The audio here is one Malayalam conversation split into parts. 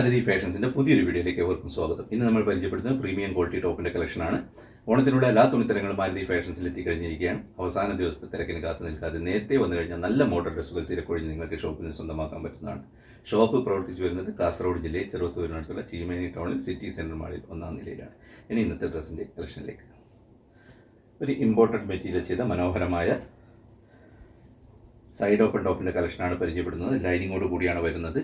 ആരതി ഫാഷൻസിന്റെ പുതിയൊരു വീഡിയോയിലേക്ക് ഏവർക്കും സ്വാഗതം. ഇന്ന് നമ്മൾ പരിചയപ്പെടുത്തുന്നത് പ്രീമിയം ക്വാളിറ്റി ടോപ്പിന്റെ കളക്ഷനാണ്. ഓണത്തിനുള്ള എല്ലാ തുണിത്തരങ്ങളും അരതി ഫാഷൻസിൽ എത്തിക്കഴിഞ്ഞിരിക്കുകയാണ്. അവസാന ദിവസത്തെ തിരക്കിന് കാത്തു നിൽക്കാതെ നേരത്തെ വന്നു കഴിഞ്ഞാൽ നല്ല മോഡൽ ഡ്രസ്സുകൾ തിരക്കൊഴിഞ്ഞ് നിങ്ങൾക്ക് ഷോപ്പിൽ നിന്ന് സ്വന്തമാക്കാൻ പറ്റുന്നതാണ്. ഷോപ്പ് പ്രവർത്തിച്ചു വരുന്നത് കാസർഗോഡ് ജില്ലയിൽ ചെറുത്തൂരിനടുത്തുള്ള ചീമേനി ടൗണിൽ സിറ്റി സെന്റർ മാളിൽ ഒന്നാം നിലയിലാണ്. ഇനി ഇന്നത്തെ ഡ്രസ്സിന്റെ കളക്ഷനിലേക്ക്. ഒരു ഇമ്പോർട്ടന്റ് മെറ്റീരിയൽ ചെയ്ത മനോഹരമായ സൈഡ് ഓപ്പൺ ടോപ്പിന്റെ കളക്ഷനാണ് പരിചയപ്പെടുന്നത്. ലൈനിങ്ങോട് കൂടിയാണ് വരുന്നത്.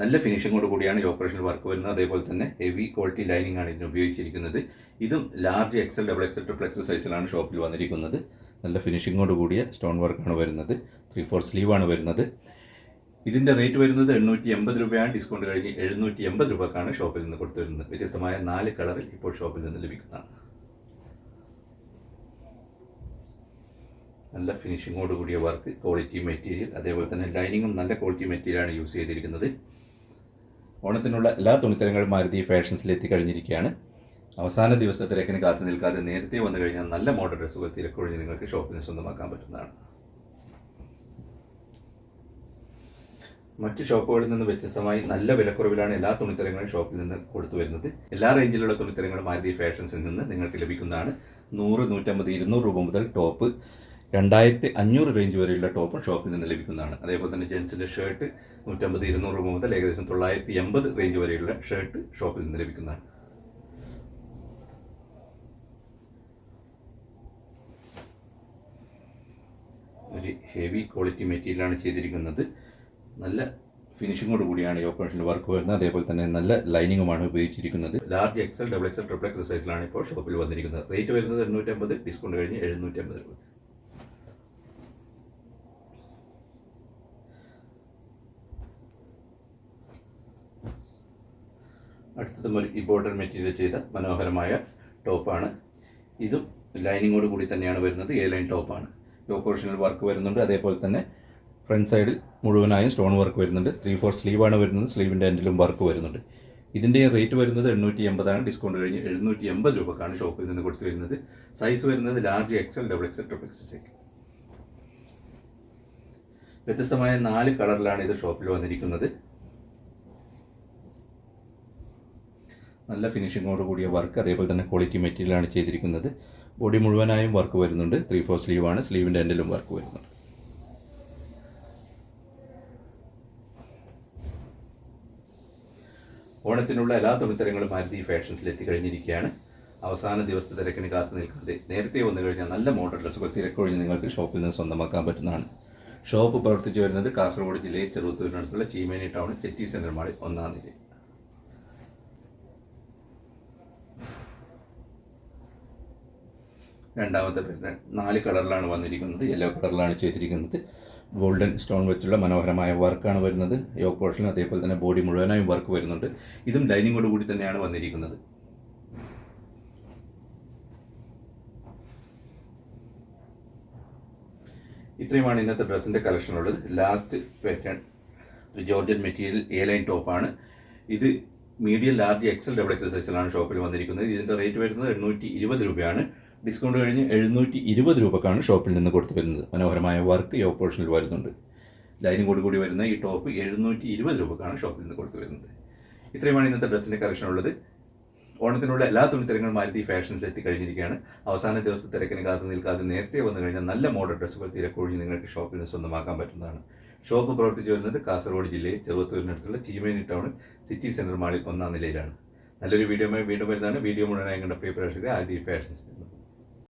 നല്ല ഫിനിഷിങ്ങോട് കൂടിയാണ് ഈ ഓപ്പറേഷൻ വർക്ക് വരുന്നത്. അതേപോലെ തന്നെ ഹെവി ക്വാളിറ്റി ലൈനിങ് ആണ് ഇതിന് ഉപയോഗിച്ചിരിക്കുന്നത്. ഇതും large XL double XL triple XL സൈസിലാണ് ഷോപ്പിൽ വന്നിരിക്കുന്നത്. നല്ല ഫിനിഷിങ്ങോട് കൂടിയ സ്റ്റോൺ വർക്കാണ് വരുന്നത്. ത്രീ ഫോർ ആണ് വരുന്നത്. ഇതിന്റെ റേറ്റ് വരുന്നത് എണ്ണൂറ്റി എൺപത് രൂപയാണ്. ഡിസ്കൗണ്ട് കഴിഞ്ഞ് എഴുന്നൂറ്റി എൺപത് രൂപക്കാണ് ഷോപ്പിൽ നിന്ന് കൊടുത്തു വരുന്നത്. വ്യത്യസ്തമായ നാല് കളറിൽ ഇപ്പോൾ ഷോപ്പിൽ നിന്ന് ലഭിക്കുന്നതാണ്. നല്ല ഫിനിഷിംഗോട് കൂടിയ വർക്ക് ക്വാളിറ്റി മെറ്റീരിയൽ അതേപോലെ തന്നെ ലൈനിങ്ങും നല്ല ക്വാളിറ്റി മെറ്റീരിയലാണ് യൂസ് ചെയ്തിരിക്കുന്നത്. ഓണത്തിനുള്ള എല്ലാ തുണിത്തരങ്ങളും മാരുതി ഫാഷൻസിൽ എത്തിക്കഴിഞ്ഞിരിക്കുകയാണ് അവസാന ദിവസത്തെ തിരക്കിന് കാത്തു നിൽക്കാതെ നേരത്തെ വന്നു കഴിഞ്ഞാൽ നല്ല മോഡൽ ഡ്രസ്സുകൾ തിരക്കൊഴിഞ്ഞ് നിങ്ങൾക്ക് ഷോപ്പിന് സ്വന്തമാക്കാൻ പറ്റുന്നതാണ്. മറ്റ് ഷോപ്പുകളിൽ നിന്ന് വ്യത്യസ്തമായി നല്ല വിലക്കുറവിലാണ് എല്ലാ തുണിത്തരങ്ങളും ഷോപ്പിൽ നിന്ന് കൊടുത്തു വരുന്നത്. എല്ലാ റേഞ്ചിലുള്ള തുണിത്തരങ്ങളും മാരുതി ഫാഷൻസിൽ നിന്ന് നിങ്ങൾക്ക് ലഭിക്കുന്നതാണ്. നൂറ് നൂറ്റമ്പത് ഇരുന്നൂറ് രൂപ മുതൽ ടോപ്പ് രണ്ടായിരത്തി അഞ്ഞൂറ് റേഞ്ച് വരെയുള്ള ടോപ്പ് ഷോപ്പിൽ നിന്ന് ലഭിക്കുന്നതാണ്. അതേപോലെ തന്നെ ജെൻസിന്റെ ഷർട്ട് നൂറ്റമ്പത് ഇരുന്നൂറ് രൂപ മുതൽ ഏകദേശം തൊള്ളായിരത്തി എൺപത് റേഞ്ച് വരെയുള്ള ഷർട്ട് ഷോപ്പിൽ നിന്ന് ലഭിക്കുന്നതാണ്. ഒരു ഹെവി ക്വാളിറ്റി മെറ്റീരിയലാണ് ചെയ്തിരിക്കുന്നത്. നല്ല ഫിനിഷിങ്ങോട് കൂടിയാണ് ഈ ഓപ്പറേഷനിൽ വർക്ക് വരുന്നത്. അതേപോലെ തന്നെ നല്ല ലൈനിങ്ങുമാണ് ഉപയോഗിച്ചിരിക്കുന്നത്. Large XL double XL triple XL സൈസിലാണ് ഇപ്പോൾ ഷോപ്പിൽ വന്നിരിക്കുന്നത്. റേറ്റ് വരുന്നത് എണ്ണൂറ്റമ്പത് ഡിസ്കൗണ്ട് കഴിഞ്ഞ് എഴുന്നൂറ്റമ്പത് രൂപ. അടുത്തതും ഒരു ബോർഡർ മെറ്റീരിയൽ ചെയ്ത മനോഹരമായ ടോപ്പാണ് ഇതും ലൈനിങ്ങോട് കൂടി തന്നെയാണ് വരുന്നത്. എ ലൈൻ ടോപ്പാണ് ഈ ഓപ്പറേഷനിൽ വർക്ക് വരുന്നുണ്ട്. അതേപോലെ തന്നെ ഫ്രണ്ട് സൈഡിൽ മുഴുവനായും സ്റ്റോൺ വർക്ക് വരുന്നുണ്ട്. ത്രീ ഫോർ സ്ലീവാണ് വരുന്നത്. സ്ലീവിന്റെ എൻഡിലും വർക്ക് വരുന്നുണ്ട്. ഇതിന്റെ റേറ്റ് വരുന്നത് എണ്ണൂറ്റി എൺപതാണ് ഡിസ്കൗണ്ട് കഴിഞ്ഞ് എഴുന്നൂറ്റി എൺപത് രൂപക്കാണ് ഷോപ്പിൽ നിന്ന് കൊടുത്തു വരുന്നത്. സൈസ് വരുന്നത് large XL double XL triple XL size വ്യത്യസ്തമായ നാല് കളറിലാണ് ഇത് ഷോപ്പിൽ വന്നിരിക്കുന്നത്. നല്ല ഫിനിഷിങ്ങോട് കൂടിയ വർക്ക് അതേപോലെ തന്നെ ക്വാളിറ്റി മെറ്റീരിയലാണ് ചെയ്തിരിക്കുന്നത്. ബോഡി മുഴുവനായും വർക്ക് വരുന്നുണ്ട്. ത്രീ ഫോർ സ്ലീവാണ് സ്ലീവിന്റെ എൻഡിലും വർക്ക് വരുന്നുണ്ട്. ഓണത്തിനുള്ള എല്ലാ തുണിത്തരങ്ങളും മാരുതി ഫാഷൻസിൽ എത്തിക്കഴിഞ്ഞിരിക്കുകയാണ് അവസാന ദിവസത്തെ തിരക്കിന് കാത്തു നിൽക്കാതെ നേരത്തെ വന്നു കഴിഞ്ഞാൽ നല്ല മോഡൽ ഡ്രസ്സുകൾ തിരക്കൊഴിഞ്ഞ് നിങ്ങൾക്ക് ഷോപ്പിൽ നിന്ന് സ്വന്തമാക്കാൻ പറ്റുന്നതാണ്. ഷോപ്പ് പ്രവർത്തിച്ചു വരുന്നത് കാസർഗോഡ് ജില്ലയിൽ ചെറുത്തൂരിനടുത്തുള്ള ചീമേനി ടൗൺ സിറ്റി സെന്റർ മാളിൽ ഒന്നാം നിലയിൽ രണ്ടാമത്തെ നാല് കളറിലാണ് വന്നിരിക്കുന്നത്. യെല്ലോ കളറിലാണ് ചെയ്തിരിക്കുന്നത്. ഗോൾഡൻ സ്റ്റോൺ വെച്ചുള്ള മനോഹരമായ വർക്കാണ് വരുന്നത്. യോക്ക് പോർഷനും അതേപോലെ തന്നെ ബോഡി മുഴുവനായും വർക്ക് വരുന്നുണ്ട്. ഇതും ലൈനിങ്ങോട് കൂടി തന്നെയാണ് വന്നിരിക്കുന്നത്. ഇത്രയുമാണ് ഇന്നത്തെ ഡ്രസ്സിന്റെ കളക്ഷൻ ഉള്ളത്. ലാസ്റ്റ് പാറ്റേൺ ഒരു ജോർജൻ മെറ്റീരിയൽ എ ലൈൻ ടോപ്പാണ് ഇത് medium large XL double XL സൈസിലാണ് ഷോപ്പിൽ വന്നിരിക്കുന്നത്. ഇതിന്റെ റേറ്റ് വരുന്നത് എണ്ണൂറ്റി ഇരുപത് രൂപയാണ്. ഡിസ്കൗണ്ട് കഴിഞ്ഞ് എഴുന്നൂറ്റി ഇരുപത് രൂപക്കാണ് ഷോപ്പിൽ നിന്ന് കൊടുത്തു വരുന്നത്. മനോഹരമായ വർക്ക് ഈ ഓപ്പോർഷനിൽ വരുന്നുണ്ട്. ലൈനിങ് കൂടി കൂടി വരുന്ന ഈ ടോപ്പ് എഴുന്നൂറ്റി ഇരുപത് രൂപക്കാണ് ഷോപ്പിൽ നിന്ന് കൊടുത്തു വരുന്നത്. ഇത്രയുമാണ് ഇന്നത്തെ ഡ്രസ്സിന്റെ കളക്ഷൻ ഉള്ളത്. ഓണത്തിനുള്ള എല്ലാ തുണിത്തരങ്ങളും മാരുതി ഫാഷൻസിൽ എത്തിക്കഴിഞ്ഞിരിക്കുകയാണ്. അവസാന ദിവസത്തെ തിരക്കിന് കാത്തു നിൽക്കാതെ നേരത്തെ വന്നു കഴിഞ്ഞാൽ നല്ല മോഡൽ ഡ്രസ്സുകൾ തിരക്കൊഴിഞ്ഞ് നിങ്ങൾക്ക് ഷോപ്പിൽ നിന്ന് സ്വന്തമാക്കാൻ പറ്റുന്നതാണ്. ഷോപ്പ് പ്രവർത്തിച്ചു വരുന്നത് കാസർഗോഡ് ജില്ലയിൽ ചെറുവത്തൂരിനടുത്തുള്ള ചീമേനി ടൗൺ സിറ്റി സെന്റർ മാളിൽ ഒന്നാം നിലയിലാണ്. നല്ലൊരു വീഡിയോയുമായി വീണ്ടും വരുന്നതാണ്. വീഡിയോ മുഴുവനായി കണ്ട പ്രിയ പ്രേക്ഷകരെ ആദ്യ ഫാഷൻസ്